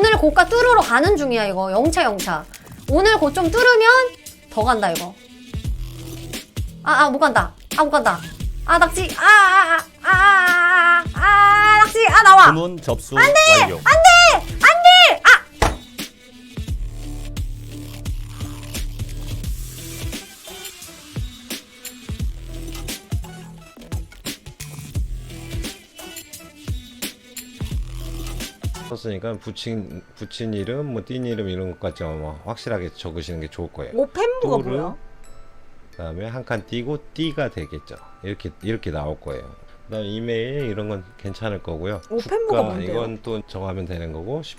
오늘 고가 뚫으러 가는 중이야 이거 영차 영차 오늘 곧 좀 뚫으면 더 간다 이거 아 아 못 간다 아 못 간다 아 낙지 아, 아아아아 아 아, 낙지 아 나와 주문 접수 완료. 안돼 썼으니까 붙인 붙인 이름, 뭐띈 이름 이런 것까지 아마 확실하게 적으시는 게 좋을 거예요. 오펜무가 뚜르. 뭐야? 그다음에 한 칸 띄고 띠가 되겠죠. 이렇게 이렇게 나올 거예요. 그다음 이메일 이런 건 괜찮을 거고요. 오펜무가 국가 뭔데요? 이건 또 정하면 되는 거고 십-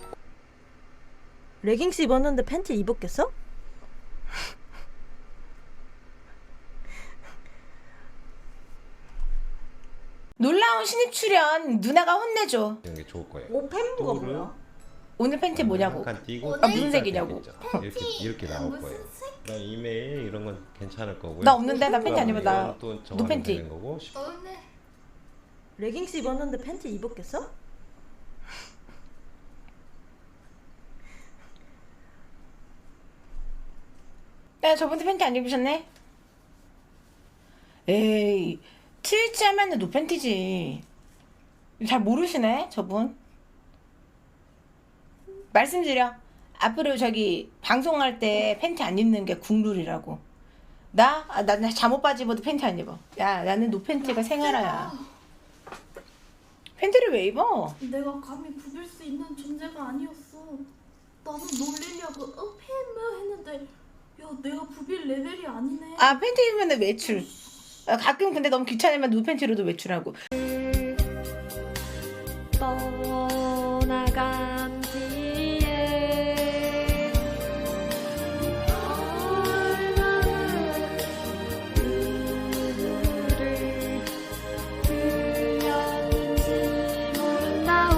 레깅스 입었는데 팬티 입었겠어? 놀라운 신입 출연 누나가 혼내줘. 이런 게 좋을 거예요. 오펜무가 뚜르. 뭐야? 오늘 팬티 뭐냐고. 한칸 띄고 아, 무슨 띠가 색이냐고. 되겠죠. 이렇게 이렇게 나올 거예요. 그다음 이메일 이런 건 괜찮을 거고요. 나 없는데 나 팬티 안 입어 나. 노 팬티. 되는 거고 십- 레깅스 입었는데 팬티 입었겠어? 야 저번에 팬티 안 입으셨네? 에이 트위치 하면은 노 팬티지. 잘 모르시네 저분. 말씀드려. 앞으로 저기 방송할 때 팬티 안 입는 게 국룰이라고. 나? 아, 나, 나 잠옷 바지 입어도 팬티 안 입어. 야 나는 노 팬티가 생활화야. 팬티를 왜 입어? 내가 감히 부빌 수 있는 존재가 아니었어. 나는 놀리려고 어 팬뭐 했는데 야 내가 부빌 레벨이 아니네. 아 팬티 입으면 외출. 아, 가끔 근데 너무 귀찮으면 누 팬티로도 외출하고. 떠나간 뒤에 얼마나 그를 그렸는지 모른다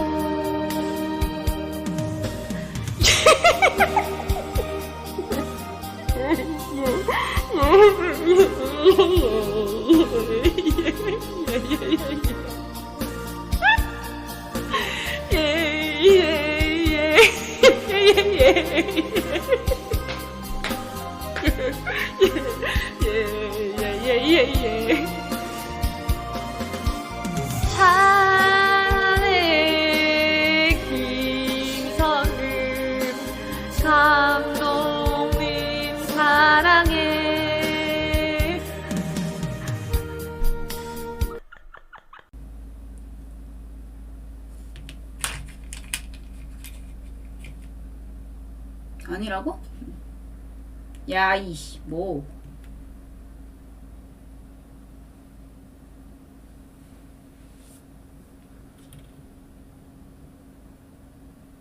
야, 이씨, 뭐.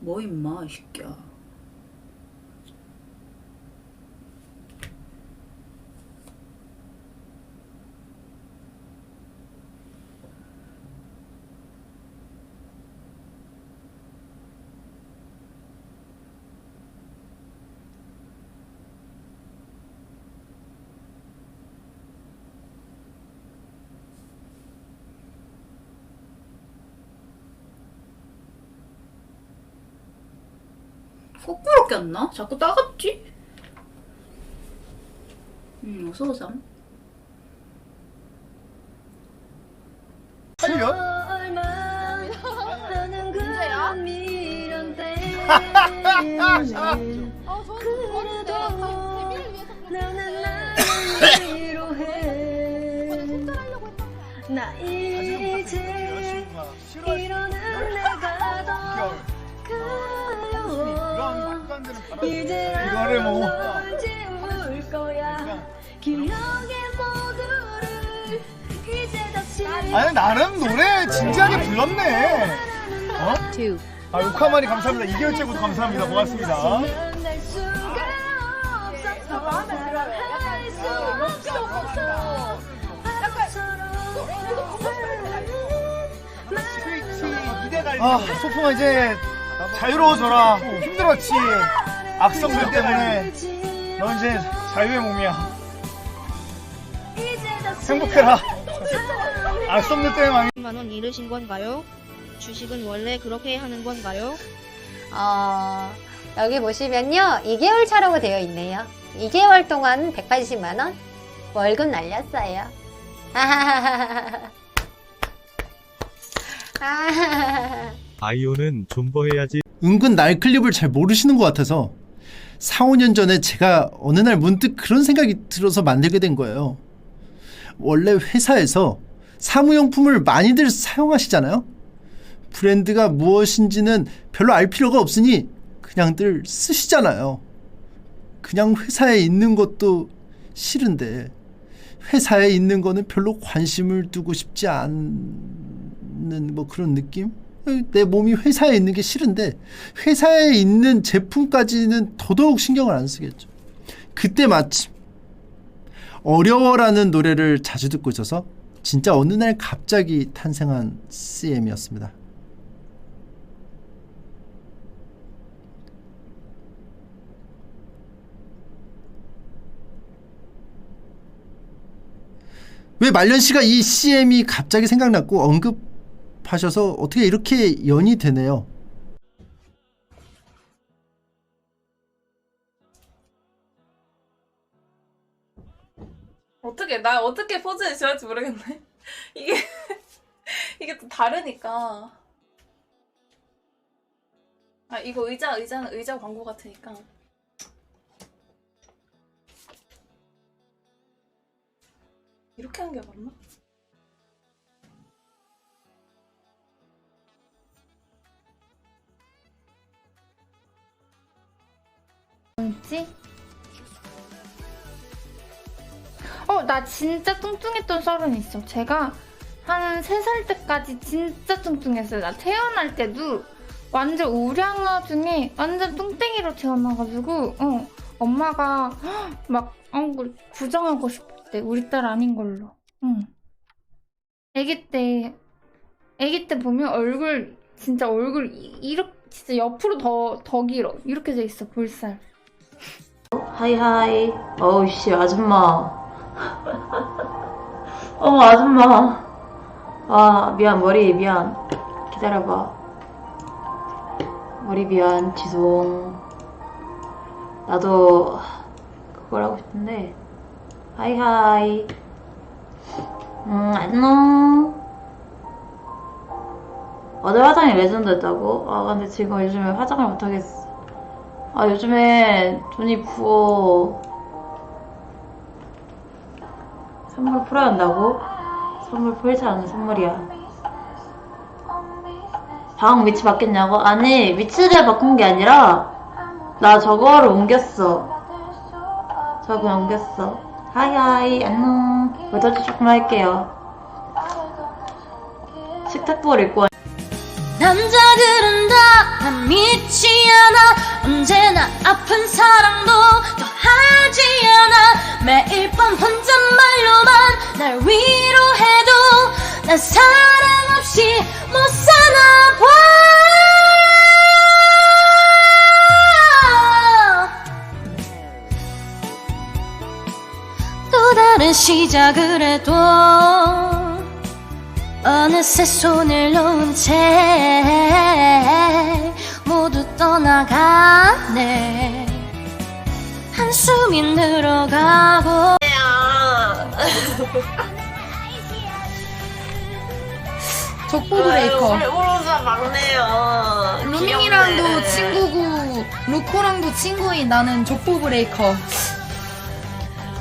뭐 임마, 이 새끼야. 거꾸로 꼈나? 자꾸 따갑지? 음, 어서오삼. 나 이제 이제 이거를 뭐. 널 지울 거야 기억의 모두를 이제 다시 아니 나름 노래 진지하게 불렀네. 어? 아 육화만이 감사합니다. 이결제구도 감사합니다. 고맙습니다. 만날 수가 없었어 할수 없어 아 소풍아 이제 자유로워져라. 힘들었지. 악성들 때문에 넌 이제 자유의 몸이야. 행복해라. 악성들 때문에 망. 10만 원 잃으신 건가요? 주식은 원래 그렇게 하는 건가요? 어, 여기 보시면요. 2개월 차라고 되어 있네요. 2개월 동안 180만원? 월급 날렸어요. 아하하하하. 아하하하. 아이오는 존버해야지 은근 날 클립을 잘 모르시는 것 같아서 4, 5년 전에 제가 어느 날 문득 그런 생각이 들어서 만들게 된 거예요. 원래 회사에서 사무용품을 많이들 사용하시잖아요. 브랜드가 무엇인지는 별로 알 필요가 없으니 그냥들 쓰시잖아요. 그냥 회사에 있는 것도 싫은데 회사에 있는 거는 별로 관심을 두고 싶지 않는 뭐 그런 느낌? 내 몸이 회사에 있는 게 싫은데 회사에 있는 제품까지는 더더욱 신경을 안 쓰겠죠. 그때 마침 어려워라는 노래를 자주 듣고 있어서 진짜 어느 날 갑자기 탄생한 CM이었습니다. 왜 말년 씨가 이 CM이 갑자기 생각났고 언급 하셔서 어떻게 이렇게 연이 되네요. 어떻게 나 어떻게 포즈를 할지 모르겠네. 이게 이게 또 다르니까. 아 이거 의자 의자는 의자 광고 같으니까. 이렇게 하는 게 맞나? 뭐지? 어, 나 진짜 뚱뚱했던 썰은 있어. 제가 한 3살 때까지 진짜 뚱뚱했어요. 나 태어날 때도 완전 우량아 중에 완전 뚱땡이로 태어나가지고, 어, 엄마가 헉, 막, 얼굴 부정하고 싶대. 우리 딸 아닌 걸로. 응. 아기 때, 아기 때 보면 얼굴, 진짜 얼굴, 이- 이렇게, 진짜 옆으로 더, 더 길어. 이렇게 돼 있어, 볼살. 하이하이. 어우, 씨, 아줌마. 어머, 아줌마. 아, 미안, 머리, 미안. 기다려봐. 머리 미안, 지송. 나도 그걸 하고 싶은데. 하이하이. 음, 안녕. 어제 화장이 레전드였다고? 아, 근데 지금 요즘에 화장을 못하겠어. 아 요즘에 돈이 부어. 선물 풀어야 한다고? 선물 풀지 않은 선물이야. 방 위치 바뀌었냐고? 아니 위치를 바꾼 게 아니라 나 저거를 옮겼어. 저거 옮겼어. 하이하이 안녕. 외터치 조금 할게요. 식탁복을 입고 남자들은 다난 믿지 않아. 언제나 아픈 사랑도 더 하지 않아. 매일 밤 혼잣말로만 날 위로해도 난 사랑 없이 못 사나 봐. 또 다른 시작을 해도 어느새 손을 놓은 채 모두 떠나가네 한숨이 늘어가고 족보 브레이커. 울보로자 막내요 루밍이랑도 친구고 루코랑도 친구인 나는 족보 브레이커.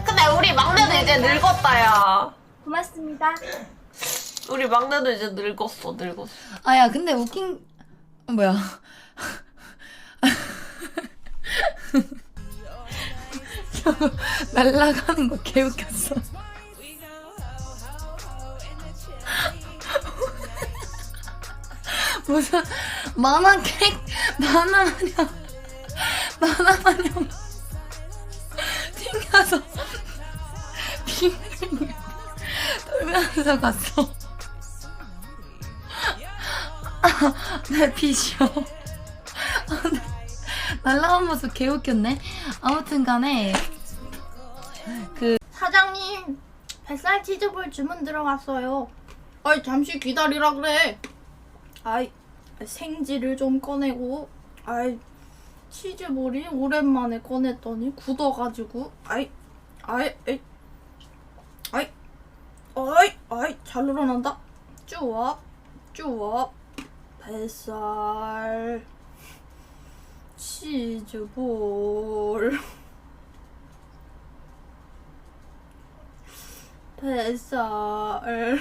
근데 우리 막내도 이제 늙었다 야 고맙습니다. 우리 막내도 이제 늙었어 늙었어 아야 근데 웃긴 어, 뭐야? 날라가는 거 개웃겼어. 무슨 만화 캐릭 만화 마냥 만화 마냥 튕겨서 빙빙 돌면서 갔어. 내 피시오. 날라간 모습 개웃겼네. 아무튼 간에 사장님 뱃살 치즈볼 주문 들어갔어요. 아이 잠시 기다리라 그래. 아이 생지를 좀 꺼내고 아이 치즈볼이 오랜만에 꺼냈더니 굳어가지고 아이 아이 에이 아이 아이 아이 잘 늘어난다 쭈업 쭈업 뱃살 치즈볼 뱃살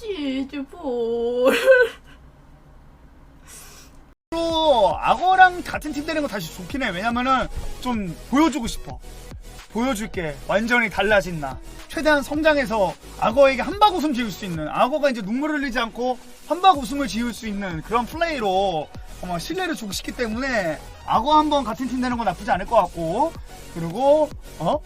치즈 볼 또 악어랑 같은 팀 되는 거 다시 좋긴 해. 왜냐면은 좀 보여주고 싶어. 보여줄게. 완전히 달라진 나. 최대한 성장해서 악어에게 한박 웃음 지을 수 있는 악어가 이제 눈물을 흘리지 않고 한박 웃음을 지을 수 있는 그런 플레이로 아마 신뢰를 주고 싶기 때문에 악어 한 번 같은 팀 되는 건 나쁘지 않을 것 같고 그리고 어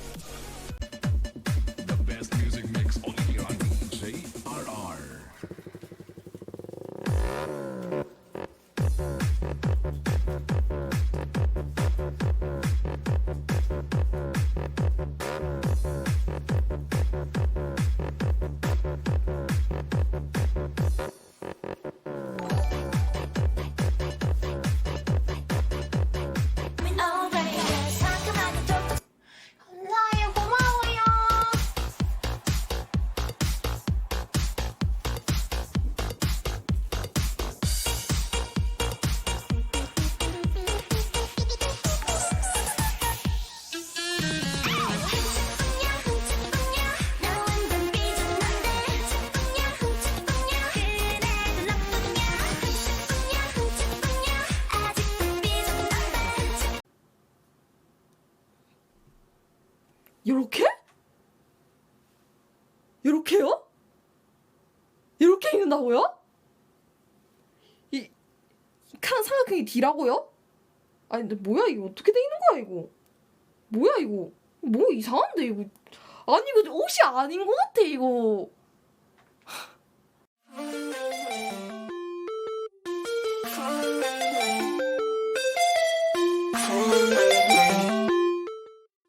D라고요? 이 삼각형이 D라고요? 아니 근데 뭐야 이거 어떻게 돼 있는 거야 이거? 뭐야 이거? 뭐 이상한데 이거? 아니 이거 옷이 아닌 것 같아 이거.